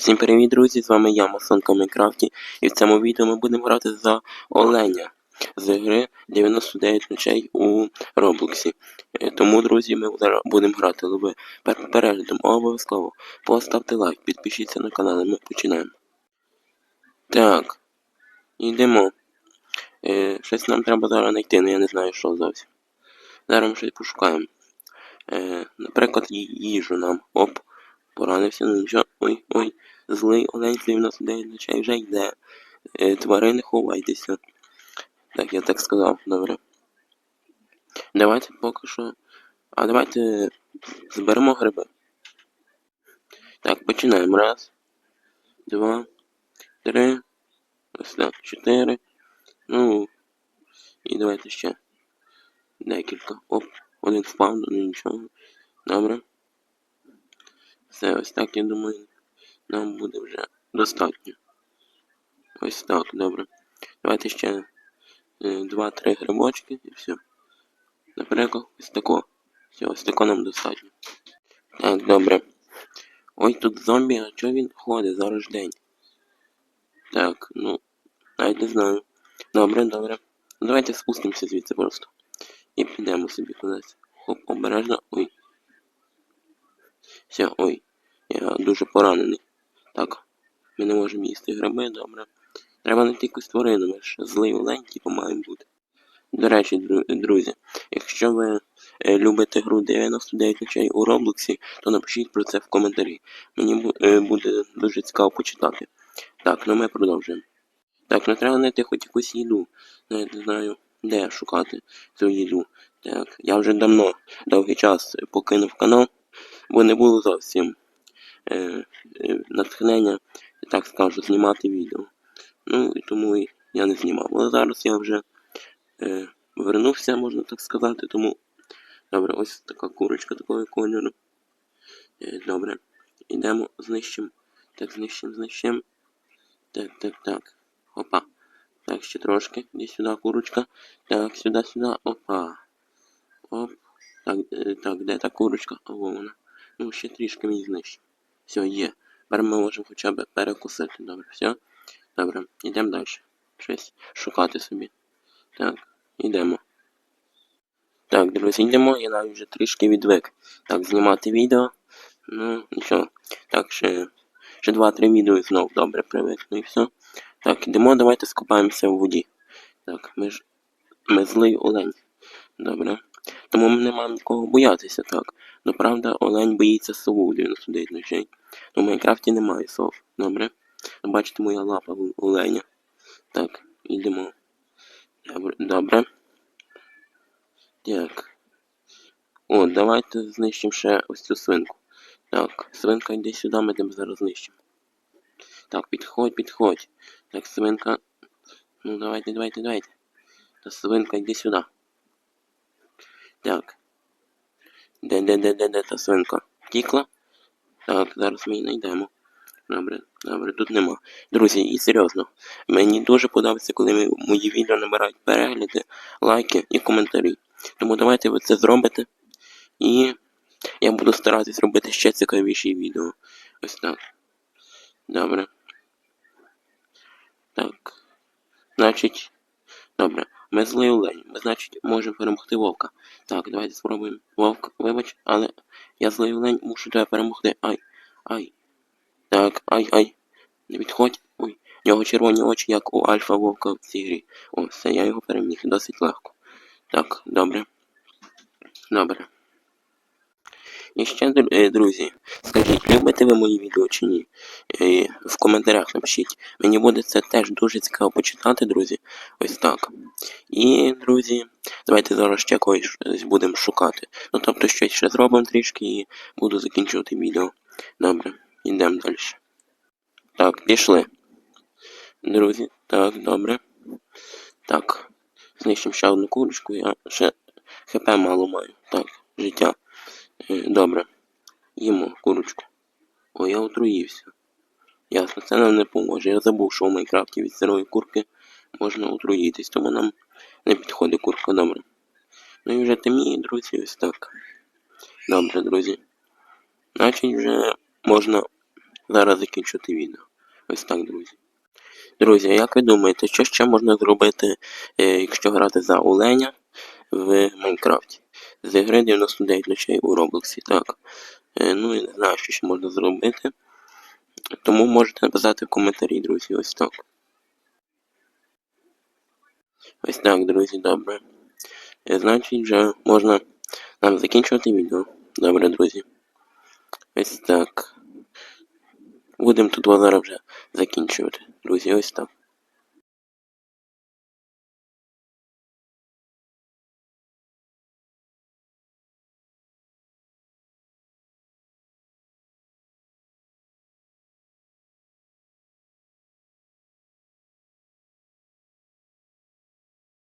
Всім привіт, друзі! З вами я, Масонка Майнкрафті, і в цьому відео ми будемо грати за Оленя з гри 99 ночей у Роблоксі. Е, Тому, друзі, ми будемо грати. Але ви перед переглядом обов'язково поставте лайк, підпишіться на канал, і ми починаємо. Так, йдемо. Е, щось нам треба зараз знайти, але я не знаю, що зовсім. Зараз ми щось пошукаємо. Е, наприклад, їжу нам. Оп, поранився, ну нічого. Ой, ой. Злий олень з 99 ночей вже йде. Е, тварини ховайтеся. Так, я так сказав, добре. Давайте поки що. А давайте зберемо гриби. Так, починаємо. Раз, два, три, ось так, чотири. Ну. І давайте ще. Декілька. Оп, один впав, ну нічого. Добре. Все, ось так, я думаю, нам буде вже достатньо. Ось так, добре. Давайте ще е, два-три грибочки і все. Наприклад, ось тако. Все, ось тако нам достатньо. Так, добре. Ой, тут зомбі, а чого він ходить? Зараз ж день. Так, ну, навіть не знаю. Добре, добре. Давайте спустимося звідси просто. І підемо собі кудись. Хоп, обережно. Ой. Все, ой. Я дуже поранений. Так, ми не можемо їсти гриби, добре. Треба знайти якусь тварину, ми ж злий олень, типу, маємо бути. До речі, друзі, якщо ви е, любите гру 99 ночей у Роблоксі, то напишіть про це в коментарі. Мені е, буде дуже цікаво почитати. Так, ну ми продовжуємо. Так, ну треба знайти хоч якусь їду. Навіть не знаю, де шукати цю їду. Так, я вже давно, довгий час покинув канал, бо не було зовсім е, е, натхнення, так скажу, знімати відео. Ну і тому і я не знімав. Але зараз я вже е, вернувся, можна так сказати, тому. Добре, ось така курочка такого кольору. Е, добре. Йдемо, знищимо. Так, знищимо, знищимо. Так, так, так. Опа. Так, ще трошки. Іди сюди, курочка. Так, сюди, сюди. Опа. Оп. Так, е, так, де та курочка? Во вона. Ну, ще трішки мені знищимо. Все, є. Тепер ми можемо хоча б перекусити. Добре, все. Добре, йдемо далі. Щось шукати собі. Так, йдемо. Так, друзі, йдемо. Я навіть вже трішки відвик. Так, знімати відео. Ну, нічого. Так, ще, ще 2-3 відео і знов добре привикну і все. Так, йдемо, давайте скопаємося в воді. Так, ми ж. Ми злий олень. Добре. Тому ми не маємо нікого боятися, так. Ну правда, олень боїться сову у 99 ночей. Ну, в Майнкрафті немає сов. Добре. Бачите, моя лапа оленя. Так, йдемо. Добре. Добре. Так. О, давайте знищимо ще ось цю свинку. Так, свинка йди сюди, ми тебе зараз знищимо. Так, підходь, підходь. Так, свинка. Ну давайте, давайте, давайте. Та свинка, йди сюди. Так. Де, де, де, де, де та свинка? Втікла? Так, зараз ми її знайдемо. Добре, добре, тут нема. Друзі, і серйозно, мені дуже подобається, коли мої відео набирають перегляди, лайки і коментарі. Тому давайте ви це зробите. І я буду старатись робити ще цікавіші відео. Ось так. Добре. Так. Значить. Добре. Ми злий олень. Ми, значить, можемо перемогти вовка. Так, давайте спробуємо. Вовк, вибач, але я злий олень, мушу тебе перемогти. Ай. Ай. Так, ай, ай. Не відходь. Ой. У нього червоні очі, як у Альфа Вовка в цій грі. О, все, я його переміг досить легко. Так, добре. Добре. І ще, е, друзі, скажіть, любите ви мої відео чи ні? Е, В коментарях напишіть. Мені буде це теж дуже цікаво почитати, друзі. Ось так. І, друзі, давайте зараз ще когось будемо шукати. Ну, тобто щось ще зробимо трішки і буду закінчувати відео. Добре, йдемо далі. Так, пішли. Друзі, так, добре. Так, знищимо ще одну курочку, я ще хп мало маю. Так, життя. Добре. Їмо курочку. О, я отруївся. Ясно, це нам не поможе. Я забув, що в Майнкрафті від сирої курки можна отруїтись, тому нам не підходить курка, добре. Ну і вже темніє, друзі, ось так. Добре, друзі. Значить, вже можна зараз закінчувати відео. Ось так, друзі. Друзі, як ви думаєте, що ще можна зробити, е, якщо грати за оленя в Майнкрафті? З гри 99 ночей у Роблоксі, так. Е, ну і не знаю, що ще можна зробити. Тому можете написати в коментарі, друзі, ось так. Ось так, друзі, добре. Е, Значить, вже можна нам закінчувати відео. Добре, друзі. Ось так. Будемо тут зараз вже закінчувати. Друзі, ось так.